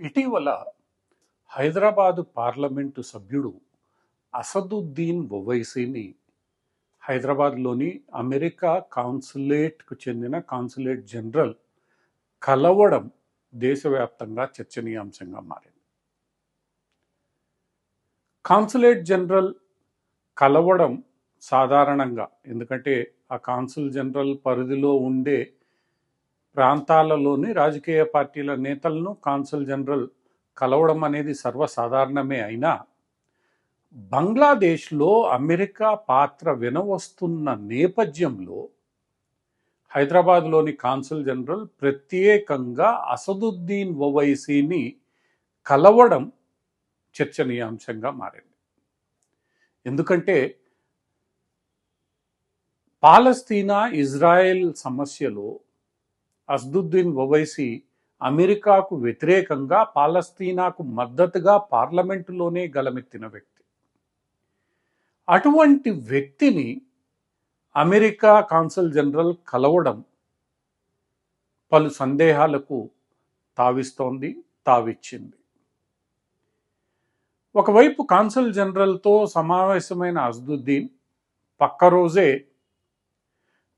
ఇటీవల హైదరాబాదు పార్లమెంటు సభ్యుడు అసదుద్దీన్ ఒవైసీని హైదరాబాద్లోని అమెరికా కాన్సులేట్కు చెందిన కాన్సులేట్ జనరల్ కలవడం దేశవ్యాప్తంగా చర్చనీయాంశంగా మారింది. కాన్సులేట్ జనరల్ కలవడం సాధారణంగా ఎందుకంటే ఆ కాన్సుల్ జనరల్ పరిధిలో ఉండే ప్రాంతాలలోని రాజకీయ పార్టీల నేతలను కాన్సుల్ జనరల్ కలవడం అనేది సర్వసాధారణమే అయినా బంగ్లాదేశ్లో అమెరికా పాత్ర వినవస్తున్న నేపథ్యంలో హైదరాబాద్లోని కాన్సుల్ జనరల్ ప్రత్యేకంగా అసదుద్దీన్ ఓవైసీని కలవడం చర్చనీయాంశంగా మారింది. ఎందుకంటే పాలస్తీనా ఇజ్రాయెల్ సమస్యలో అస్దుద్దీన్ ఓవైసీ అమెరికాకు వ్యతిరేకంగా పాలస్తీనాకు మద్దతుగా పార్లమెంటులోనే గలమెత్తిన వ్యక్తి. అటువంటి వ్యక్తిని అమెరికా కాన్సల్ జనరల్ కలవడం పలు సందేహాలకు తావిస్తోంది తావిచ్చింది. ఒకవైపు కాన్సల్ జనరల్తో సమావేశమైన అజ్దుద్దీన్ పక్క రోజే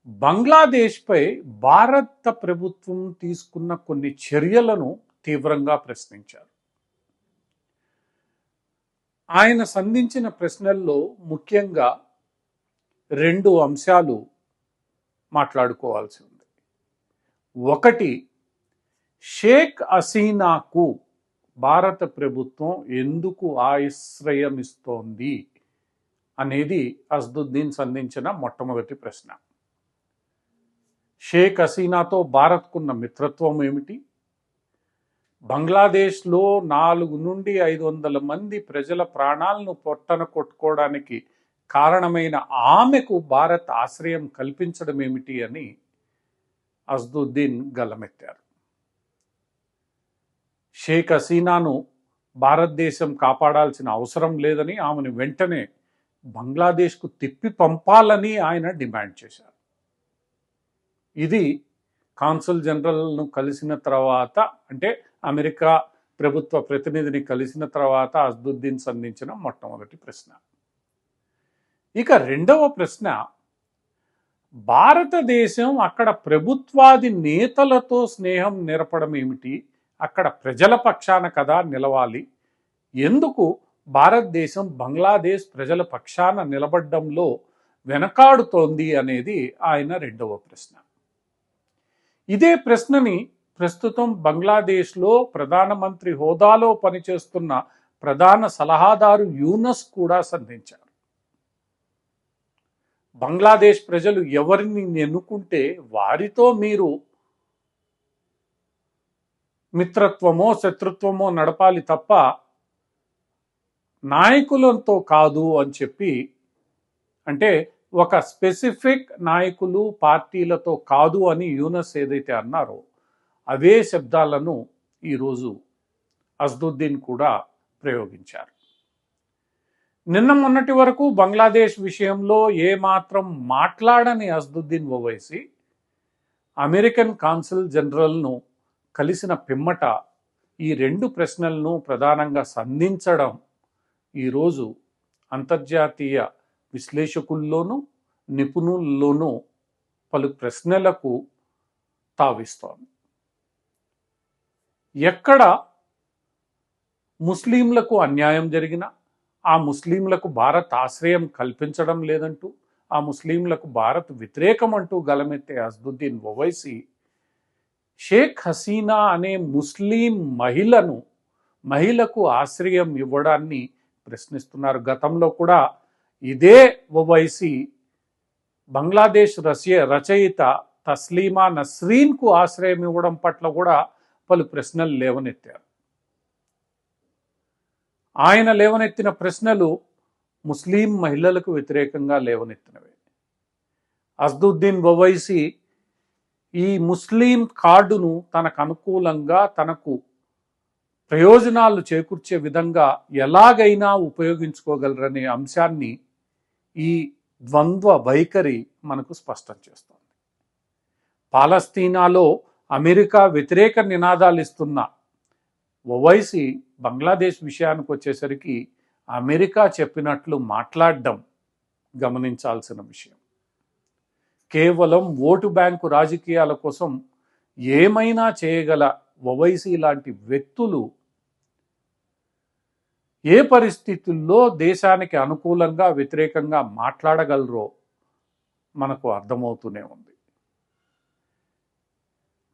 బంగ్లాదేశ్పై భారత ప్రభుత్వం తీసుకున్న కొన్ని చర్యలను తీవ్రంగా ప్రశ్నించారు. ఆయన సంధించిన ప్రశ్నల్లో ముఖ్యంగా రెండు అంశాలు మాట్లాడుకోవాల్సి ఉంది. ఒకటి షేక్ హసీనాకు భారత ప్రభుత్వం ఎందుకు ఆశ్రయం ఇస్తోంది అనేది అస్దుద్దీన్ సంధించిన మొట్టమొదటి ప్రశ్న. షేక్ హసీనాతో భారత్కున్న మిత్రత్వం ఏమిటి? బంగ్లాదేశ్లో నాలుగు నుండి ఐదు వందల మంది ప్రజల ప్రాణాలను పొట్టన కొట్టుకోవడానికి కారణమైన ఆమెకు భారత్ ఆశ్రయం కల్పించడం ఏమిటి అని అజ్దుద్దీన్ గలమెత్తారు. షేక్ హసీనాను భారతదేశం కాపాడాల్సిన అవసరం లేదని ఆమెను వెంటనే బంగ్లాదేశ్కు తిప్పి పంపాలని ఆయన డిమాండ్ చేశారు. ఇది కాన్సుల్ జనరల్ను కలిసిన తర్వాత అంటే అమెరికా ప్రభుత్వ ప్రతినిధిని కలిసిన తర్వాత అస్దుద్దీన్ సంధించిన మొట్టమొదటి ప్రశ్న. ఇక రెండవ ప్రశ్న భారతదేశం అక్కడ ప్రభుత్వాది నేతలతో స్నేహం నేర్పడం ఏమిటి? అక్కడ ప్రజల పక్షాన కదా నిలవాలి. ఎందుకు భారతదేశం బంగ్లాదేశ్ ప్రజల పక్షాన నిలబడ్డంలో వెనకాడుతోంది అనేది ఆయన రెండవ ప్రశ్న. ఇదే ప్రశ్నని ప్రస్తుతం బంగ్లాదేశ్లో ప్రధానమంత్రి హోదాలో పనిచేస్తున్న ప్రధాన సలహాదారు యూనస్ కూడా సంధించారు. బంగ్లాదేశ్ ప్రజలు ఎవరిని ఎన్నుకుంటే వారితో మీరు మిత్రత్వమో శత్రుత్వమో నడపాలి తప్ప నాయకులంతో కాదు అని చెప్పి అంటే ఒక స్పెసిఫిక్ నాయకులు పార్టీలతో కాదు అని యూనస్ ఏదైతే అన్నారో అవే శబ్దాలను ఈరోజు అజ్దుద్దీన్ కూడా ప్రయోగించారు. నిన్న మొన్నటి వరకు బంగ్లాదేశ్ విషయంలో ఏమాత్రం మాట్లాడని అజ్దుద్దీన్ ఓవైసీ అమెరికన్ కాన్సుల్ జనరల్ను కలిసిన పిమ్మట ఈ రెండు ప్రశ్నలను ప్రధానంగా సంధించడం ఈరోజు అంతర్జాతీయ విశ్లేషకుల్లోనూ నిపుణుల్లోనూ పలు ప్రశ్నలకు తావిస్తోంది. ఎక్కడ ముస్లింలకు అన్యాయం జరిగినా ఆ ముస్లింలకు భారత్ ఆశ్రయం కల్పించడం లేదంటూ ఆ ముస్లింలకు భారత్ వ్యతిరేకం అంటూ గలమెత్తే అజ్దుద్దీన్ ఒవైసీ షేక్ హసీనా అనే ముస్లిం మహిళను మహిళకు ఆశ్రయం ఇవ్వడాన్ని ప్రశ్నిస్తున్నారు. గతంలో కూడా ఇదే ఓవైసీ బంగ్లాదేశ్ రచయ రచయిత తస్లీమా నస్రీన్కు ఆశ్రయం ఇవ్వడం పట్ల కూడా పలు ప్రశ్నలు లేవనెత్తారు. ఆయన లేవనెత్తిన ప్రశ్నలు ముస్లిం మహిళలకు వ్యతిరేకంగా లేవనెత్తినవే. అస్దుద్దీన్ ఓవైసీ ఈ ముస్లిం కార్డును తనకు అనుకూలంగా తనకు ప్రయోజనాలు చేకూర్చే విధంగా ఎలాగైనా ఉపయోగించుకోగలరనే అంశాన్ని ఈ ద్వంద్వ వైఖరి మనకు స్పష్టం చేస్తుంది. పాలస్తీనాలో అమెరికా వ్యతిరేక నినాదాలు ఇస్తున్న ఓవైసీ బంగ్లాదేశ్ విషయానికి వచ్చేసరికి అమెరికా చెప్పినట్లు మాట్లాడడం గమనించాల్సిన విషయం. కేవలం ఓటు బ్యాంకు రాజకీయాల కోసం ఏమైనా చేయగల ఓవైసీ లాంటి వ్యక్తులు ఏ పరిస్థితుల్లో దేశానికి అనుకూలంగా వ్యతిరేకంగా మాట్లాడగలరో మనకు అర్థమవుతూనే ఉంది.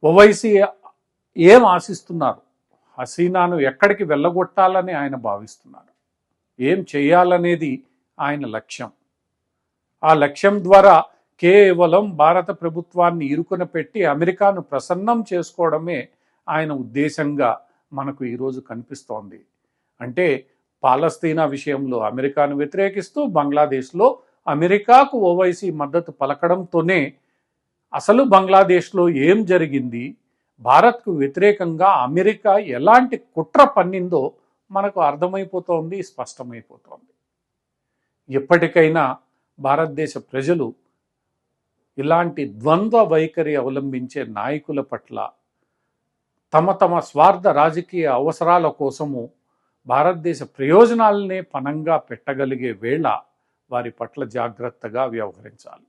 ఓవైసీ ఏం ఆశిస్తున్నారు? హసీనాను ఎక్కడికి వెళ్ళగొట్టాలని ఆయన భావిస్తున్నారు? ఏం చేయాలనేది ఆయన లక్ష్యం? ఆ లక్ష్యం ద్వారా కేవలం భారత ప్రభుత్వాన్ని ఇరుకున పెట్టి అమెరికాను ప్రసన్నం చేసుకోవడమే ఆయన ఉద్దేశంగా మనకు ఈరోజు కనిపిస్తోంది. అంటే పాలస్తీనా విషయంలో అమెరికాను వ్యతిరేకిస్తూ బంగ్లాదేశ్లో అమెరికాకు ఓవైసీ మద్దతు పలకడంతోనే అసలు బంగ్లాదేశ్లో ఏం జరిగింది? భారత్కు వ్యతిరేకంగా అమెరికా ఎలాంటి కుట్ర పన్నిందో మనకు అర్థమైపోతోంది స్పష్టమైపోతోంది. ఎప్పటికైనా భారతదేశ ప్రజలు ఇలాంటి ద్వంద్వ వైఖరి అవలంబించే నాయకుల పట్ల తమ తమ స్వార్థ రాజకీయ అవసరాల కోసము భారతదేశ ప్రయోజనాలనే పనంగా పెట్టగలిగే వేళ వారి పట్ల జాగ్రత్తగా వ్యవహరించాలి.